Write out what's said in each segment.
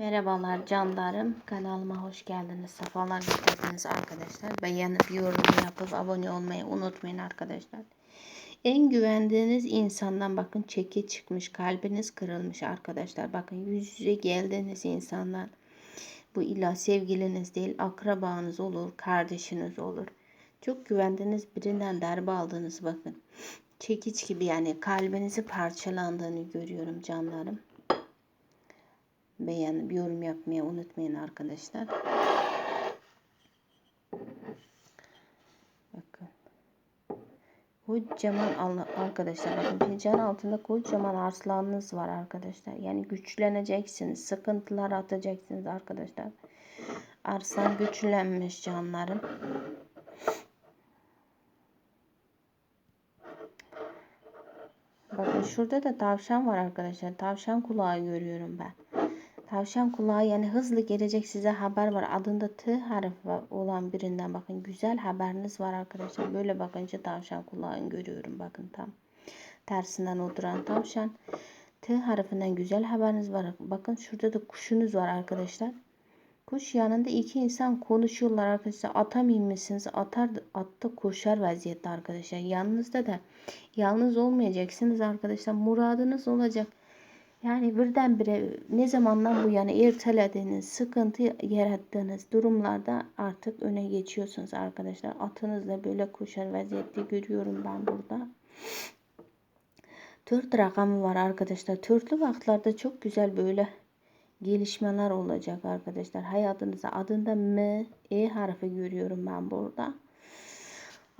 Merhabalar canlarım. Kanalıma hoş geldiniz. Sefalar getirdiniz arkadaşlar. Beğenip yorum yapıp abone olmayı unutmayın arkadaşlar. En güvendiğiniz insandan bakın çeki çıkmış. Kalbiniz kırılmış arkadaşlar. Bakın yüz yüze geldiğiniz insandan. Bu illa sevgiliniz değil akrabanız olur. Kardeşiniz olur. Çok güvendiğiniz birinden darbe aldığınız bakın. Çekiç gibi yani kalbinizi parçalandığını görüyorum canlarım beğenip yorum yapmayı unutmayın arkadaşlar. Bakın. Kocaman arkadaşlar bakın fincan altında kocaman arslanınız var arkadaşlar. Yani güçleneceksiniz. Sıkıntılar atacaksınız arkadaşlar. Arslan güçlenmiş canlarım. Bakın şurada da tavşan var arkadaşlar. Tavşan kulağı görüyorum ben. Tavşan kulağı yani hızlı gelecek size haber var. Adında T harfi olan birinden bakın güzel haberiniz var arkadaşlar. Böyle bakınca tavşan kulağını görüyorum bakın tam. Tersinden oturan tavşan. T harfinden güzel haberiniz var. Bakın şurada da kuşunuz var arkadaşlar. Kuş yanında iki insan konuşuyorlar arkadaşlar. Atamayın mısınız? Atar, atta koşar vaziyette arkadaşlar. Yanınızda da yalnız olmayacaksınız arkadaşlar. Muradınız olacak. Yani birdenbire ne zamandan bu yana ertelediğiniz, sıkıntı yarattığınız durumlarda artık öne geçiyorsunuz arkadaşlar. Atınızla böyle koşar vaziyette görüyorum ben burada. Dört rakamı var arkadaşlar. Törtlü vaktlerde çok güzel böyle gelişmeler olacak arkadaşlar. Hayatınızda adında M, E harfi görüyorum ben burada.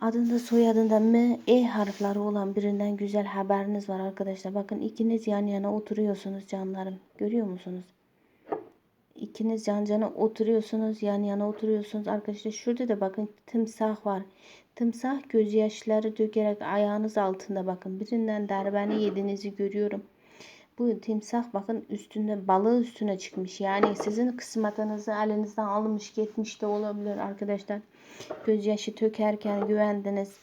Adında soyadında M, E harfleri olan birinden güzel haberiniz var arkadaşlar. Bakın ikiniz yan yana oturuyorsunuz canlarım. Görüyor musunuz? İkiniz yan yana oturuyorsunuz. Yan yana oturuyorsunuz. Arkadaşlar şurada da bakın timsah var. Timsah gözyaşları dökerek ayağınız altında bakın. Birinden darbeni yediğinizi görüyorum. Bu timsah bakın üstünde balığı üstüne çıkmış. Yani sizin kısmetinizi elinizden almış gitmiş de olabilir arkadaşlar. Gözyaşı tökerken güvendiniz.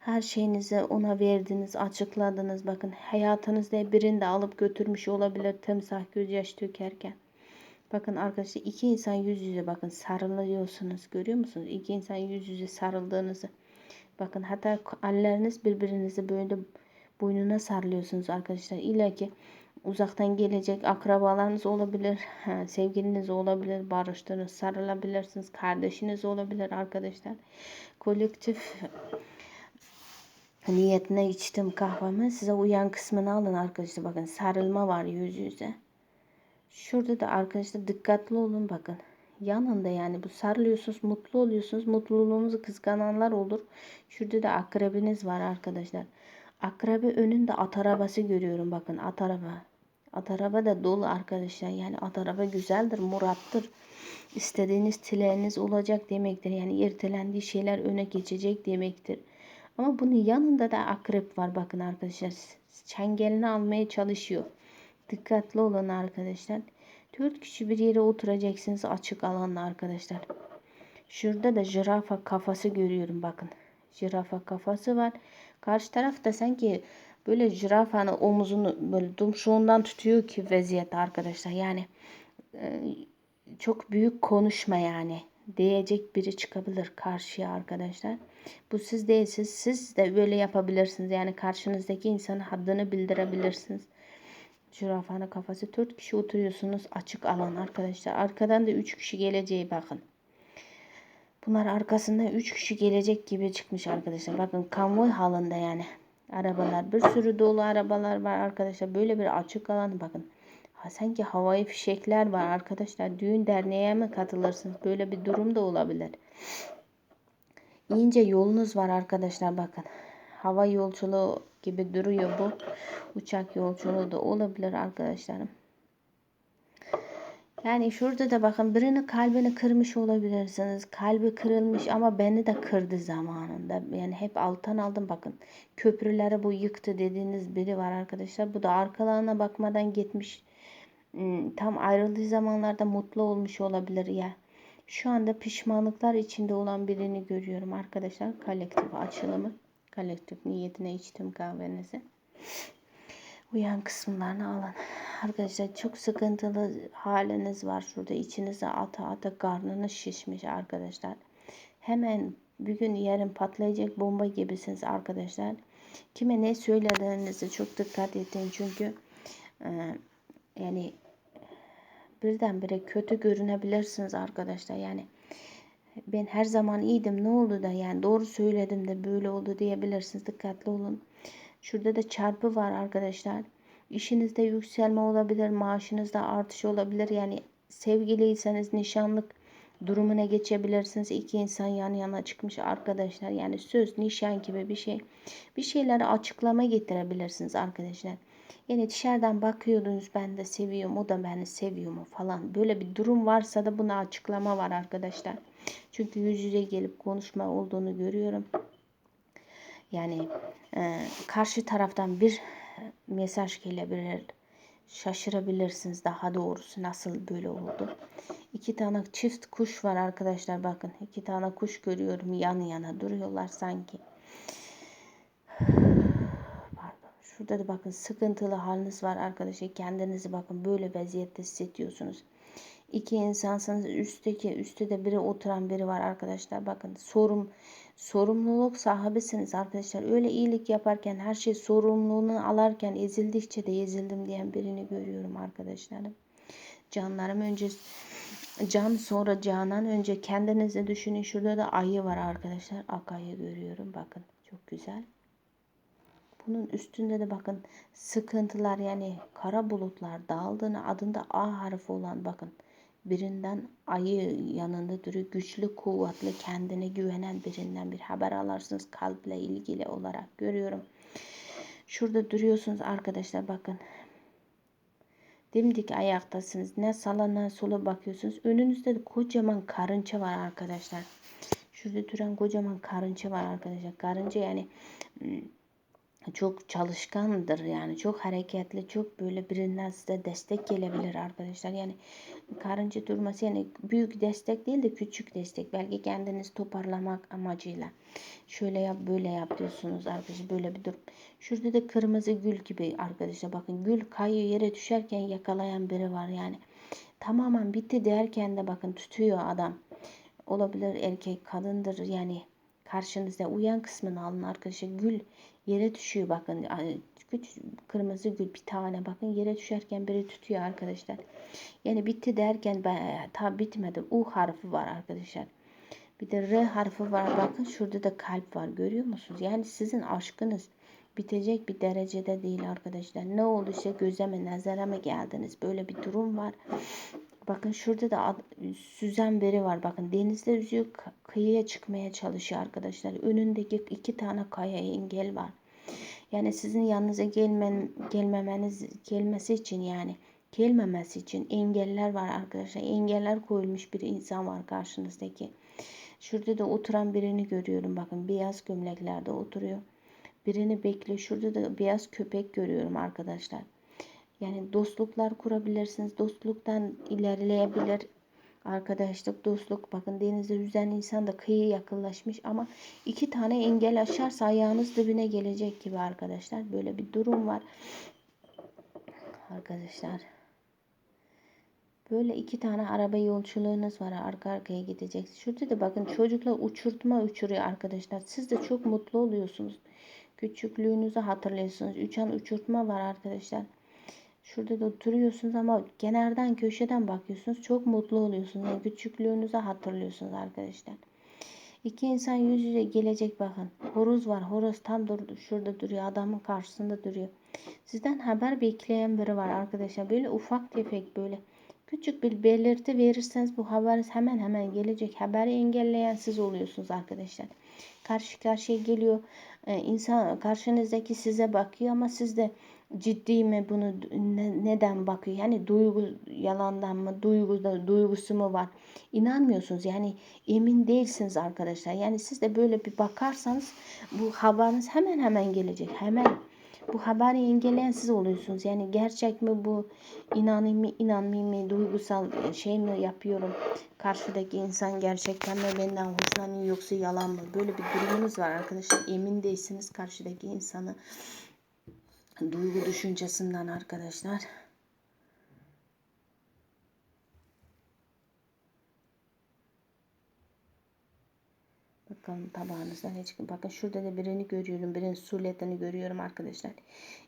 Her şeyinizi ona verdiniz, açıkladınız. Bakın hayatınızda birini de alıp götürmüş olabilir timsah gözyaşı tökerken. Bakın arkadaşlar iki insan yüz yüze bakın sarılıyorsunuz. Görüyor musunuz? İki insan yüz yüze sarıldığınızı. Bakın hatta elleriniz birbirinizi böyle boynuna sarılıyorsunuz arkadaşlar. İlla ki uzaktan gelecek akrabalarınız olabilir, sevgiliniz olabilir, barıştınız, sarılabilirsiniz, kardeşiniz olabilir arkadaşlar. Kolektif niyetine içtim kahvemi. Size uyan kısmını alın arkadaşlar. Bakın sarılma var yüz yüze. Şurada da arkadaşlar dikkatli olun bakın. Yanında yani bu sarılıyorsunuz, mutlu oluyorsunuz. Mutluluğunuzu kıskananlar olur. Şurada da akrebiniz var arkadaşlar. Akrebe önünde at arabası görüyorum bakın at araba. At araba da dolu arkadaşlar. Yani at araba güzeldir, murattır. İstediğiniz dileğiniz olacak demektir. Yani ertelendiği şeyler öne geçecek demektir. Ama bunun yanında da akrep var bakın arkadaşlar. Çengelini almaya çalışıyor. Dikkatli olun arkadaşlar. Dört kişi bir yere oturacaksınız açık alanda arkadaşlar. Şurada da jirafa kafası görüyorum bakın. Jirafa kafası var. Karşı tarafta sanki böyle jirafanın omuzunu böyle dumşuğundan tutuyor ki vaziyette arkadaşlar. Yani e, çok büyük konuşma yani. Diyecek biri çıkabilir karşıya arkadaşlar. Bu siz değilsiniz. Siz de böyle yapabilirsiniz. Yani karşınızdaki insanın haddini bildirebilirsiniz. Jirafanın kafası dört kişi oturuyorsunuz. Açık alan arkadaşlar. Arkadan da üç kişi geleceği bakın. Bunlar arkasında üç kişi gelecek gibi çıkmış arkadaşlar. Bakın konvoy halinde yani. Arabalar bir sürü dolu arabalar var arkadaşlar. Böyle bir açık alan bakın. Ha, sanki havai fişekler var arkadaşlar. Düğün derneğe mi katılırsınız? Böyle bir durum da olabilir. İnce yolunuz var arkadaşlar bakın. Hava yolculuğu gibi duruyor bu. Uçak yolculuğu da olabilir arkadaşlarım. Yani şurada da bakın birini kalbini kırmış olabilirsiniz. Kalbi kırılmış ama beni de kırdı zamanında. Yani hep alttan aldım bakın. Köprüleri bu yıktı dediğiniz biri var arkadaşlar. Bu da arkalarına bakmadan gitmiş. Hmm, tam ayrıldığı zamanlarda mutlu olmuş olabilir ya. Şu anda pişmanlıklar içinde olan birini görüyorum arkadaşlar. Kolektif açılımı. Kolektif niyetine içtim kahvenizi. Uyan kısımlarını alın. Arkadaşlar çok sıkıntılı haliniz var şurada. içinize ata ata karnınız şişmiş arkadaşlar. Hemen bir gün yarın patlayacak bomba gibisiniz arkadaşlar. Kime ne söylediğinizi çok dikkat edin. Çünkü e, yani birdenbire kötü görünebilirsiniz arkadaşlar. Yani ben her zaman iyiydim ne oldu da yani doğru söyledim de böyle oldu diyebilirsiniz. Dikkatli olun. Şurada da çarpı var arkadaşlar. İşinizde yükselme olabilir, maaşınızda artış olabilir. Yani sevgiliyseniz nişanlık durumuna geçebilirsiniz. İki insan yan yana çıkmış arkadaşlar. Yani söz, nişan gibi bir şey. Bir şeyleri açıklama getirebilirsiniz arkadaşlar. Yani dışarıdan bakıyordunuz ben de seviyorum, o da beni seviyor mu falan. Böyle bir durum varsa da buna açıklama var arkadaşlar. Çünkü yüz yüze gelip konuşma olduğunu görüyorum. Yani e, karşı taraftan bir mesaj gelebilir. Şaşırabilirsiniz daha doğrusu nasıl böyle oldu. İki tane çift kuş var arkadaşlar bakın. iki tane kuş görüyorum yan yana duruyorlar sanki. Pardon. Şurada da bakın sıkıntılı haliniz var arkadaşlar. Kendinizi bakın böyle vaziyette hissediyorsunuz. İki insansınız. Üstteki üstte de biri oturan biri var arkadaşlar. Bakın sorum sorumluluk sahibisiniz arkadaşlar. Öyle iyilik yaparken her şey sorumluluğunu alarken ezildikçe de ezildim diyen birini görüyorum arkadaşlarım. Canlarım önce can sonra canan önce kendinizi düşünün. Şurada da ayı var arkadaşlar. Ak ayı görüyorum. Bakın çok güzel. Bunun üstünde de bakın sıkıntılar yani kara bulutlar dağıldığını adında A harfi olan bakın birinden ayı yanında duruyor. Güçlü, kuvvetli, kendine güvenen birinden bir haber alarsınız kalple ilgili olarak görüyorum. Şurada duruyorsunuz arkadaşlar bakın. Dimdik ayaktasınız. Ne sala ne sola bakıyorsunuz. Önünüzde de kocaman karınca var arkadaşlar. Şurada duran kocaman karınca var arkadaşlar. Karınca yani çok çalışkandır yani çok hareketli çok böyle birinden size destek gelebilir arkadaşlar. Yani karınca durması yani büyük destek değil de küçük destek. Belki kendiniz toparlamak amacıyla. Şöyle yap böyle yap diyorsunuz arkadaşlar böyle bir durum. Şurada da kırmızı gül gibi arkadaşlar bakın gül kayıyor yere düşerken yakalayan biri var yani. Tamamen bitti derken de bakın tutuyor adam. Olabilir erkek kadındır yani. Karşınızda uyan kısmını alın arkadaşlar. Gül yere düşüyor bakın küçük kırmızı gül bir tane bakın yere düşerken biri tutuyor arkadaşlar. Yani bitti derken ben, ta bitmedi. U harfi var arkadaşlar. Bir de R harfi var. Bakın şurada da kalp var. Görüyor musunuz? Yani sizin aşkınız bitecek bir derecede değil arkadaşlar. Ne oldu işte göze mi nazara mı geldiniz? Böyle bir durum var. Bakın şurada da süzen biri var. Bakın denizde yüzüyor kıyıya çıkmaya çalışıyor arkadaşlar. Önündeki iki tane kaya engel var. Yani sizin yanınıza gelmen, gelmemeniz gelmesi için yani gelmemesi için engeller var arkadaşlar. Engeller koyulmuş bir insan var karşınızdaki. Şurada da oturan birini görüyorum. Bakın beyaz gömleklerde oturuyor. Birini bekliyor. Şurada da beyaz köpek görüyorum arkadaşlar. Yani dostluklar kurabilirsiniz. Dostluktan ilerleyebilir. Arkadaşlık, dostluk. Bakın denizde yüzen insan da kıyıya yakınlaşmış ama iki tane engel aşarsa ayağınız dibine gelecek gibi arkadaşlar. Böyle bir durum var. Arkadaşlar. Böyle iki tane araba yolculuğunuz var. Arka arkaya gideceksiniz. Şurada da bakın çocuklar uçurtma uçuruyor arkadaşlar. Siz de çok mutlu oluyorsunuz. Küçüklüğünüzü hatırlıyorsunuz. Uçan uçurtma var arkadaşlar. Şurada da oturuyorsunuz ama kenardan köşeden bakıyorsunuz. Çok mutlu oluyorsunuz. Yani küçüklüğünüzü hatırlıyorsunuz arkadaşlar. İki insan yüz yüze gelecek bakın. Horoz var. Horoz tam durdu. Şurada duruyor. Adamın karşısında duruyor. Sizden haber bekleyen biri var arkadaşlar. Böyle ufak tefek böyle küçük bir belirti verirseniz bu haber hemen hemen gelecek. Haberi engelleyen siz oluyorsunuz arkadaşlar. Karşı karşıya geliyor. Ee, insan karşınızdaki size bakıyor ama siz de ciddi mi bunu ne, neden bakıyor? Yani duygu yalandan mı duygu da duygusu mu var? İnanmıyorsunuz yani emin değilsiniz arkadaşlar. Yani siz de böyle bir bakarsanız bu haberiniz hemen hemen gelecek. Hemen bu haberi engelleyen siz oluyorsunuz. Yani gerçek mi bu inanayım mı inanmayayım mı duygusal şey mi yapıyorum karşıdaki insan gerçekten mi benden hoşlanıyor yoksa yalan mı böyle bir durumunuz var arkadaşlar emin değilsiniz karşıdaki insanı duygu düşüncesinden arkadaşlar. Bakalım tabağınızda ne çıkıyor. Bakın şurada da birini görüyorum. Birinin suletini görüyorum arkadaşlar.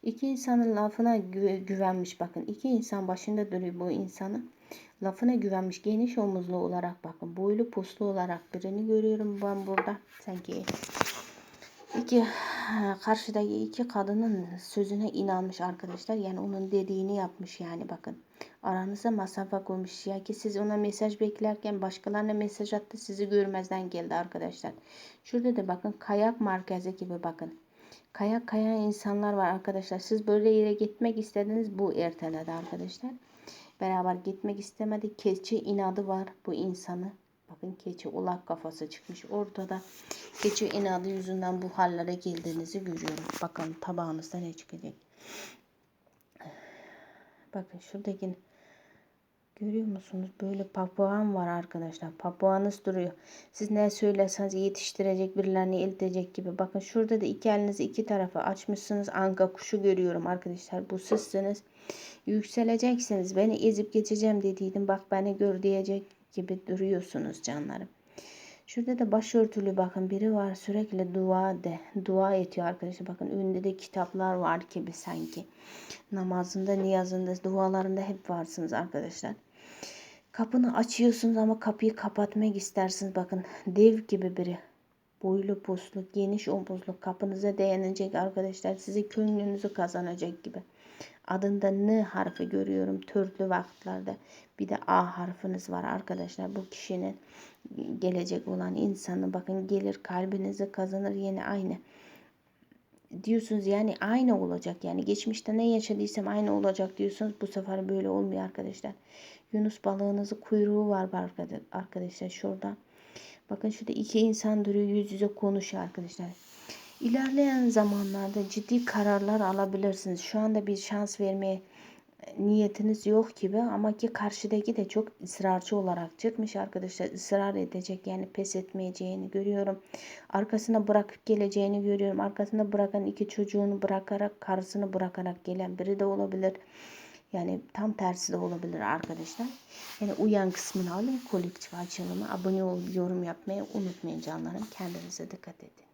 İki insanın lafına gü- güvenmiş bakın. İki insan başında duruyor bu insanı. Lafına güvenmiş geniş omuzlu olarak bakın. Boylu poslu olarak birini görüyorum ben burada. Sanki iki karşıdaki iki kadının sözüne inanmış arkadaşlar. Yani onun dediğini yapmış yani bakın. Aranıza mesafe koymuş ya ki siz ona mesaj beklerken başkalarına mesaj attı sizi görmezden geldi arkadaşlar. Şurada da bakın kayak merkezi gibi bakın. Kayak kayan insanlar var arkadaşlar. Siz böyle yere gitmek istediniz bu erteledi arkadaşlar. Beraber gitmek istemedi. Keçi inadı var bu insanı. Bakın keçi ulak kafası çıkmış ortada. Keçi inadı yüzünden bu hallere geldiğinizi görüyorum. Bakalım tabağınızda ne çıkacak. Bakın şuradaki görüyor musunuz? Böyle papağan var arkadaşlar. Papağanız duruyor. Siz ne söyleseniz yetiştirecek birilerini eltecek gibi. Bakın şurada da iki elinizi iki tarafa açmışsınız. Anka kuşu görüyorum arkadaşlar. Bu sizsiniz. Yükseleceksiniz. Beni ezip geçeceğim dediydim. Bak beni gör diyecek gibi duruyorsunuz canlarım. Şurada da başörtülü bakın biri var sürekli dua de dua ediyor arkadaşlar. Bakın önünde de kitaplar var gibi sanki. Namazında, niyazında, dualarında hep varsınız arkadaşlar. Kapını açıyorsunuz ama kapıyı kapatmak istersiniz. Bakın dev gibi biri. Boylu poslu, geniş omuzlu kapınıza dayanacak arkadaşlar. Sizi gönlünüzü kazanacak gibi. Adında N harfi görüyorum türlü vakitlerde. Bir de A harfiniz var arkadaşlar. Bu kişinin gelecek olan insanı bakın gelir kalbinizi kazanır yine aynı. Diyorsunuz yani aynı olacak yani geçmişte ne yaşadıysam aynı olacak diyorsunuz bu sefer böyle olmuyor arkadaşlar. Yunus balığınızı kuyruğu var arkadaşlar şurada. Bakın şurada iki insan duruyor yüz yüze konuşuyor arkadaşlar. İlerleyen zamanlarda ciddi kararlar alabilirsiniz. Şu anda bir şans vermeye niyetiniz yok gibi ama ki karşıdaki de çok ısrarcı olarak çıkmış arkadaşlar ısrar edecek yani pes etmeyeceğini görüyorum. Arkasına bırakıp geleceğini görüyorum. Arkasında bırakan iki çocuğunu bırakarak karısını bırakarak gelen biri de olabilir. Yani tam tersi de olabilir arkadaşlar. Yani uyan kısmını alın kolektif açılımı abone ol yorum yapmayı unutmayın canlarım. Kendinize dikkat edin.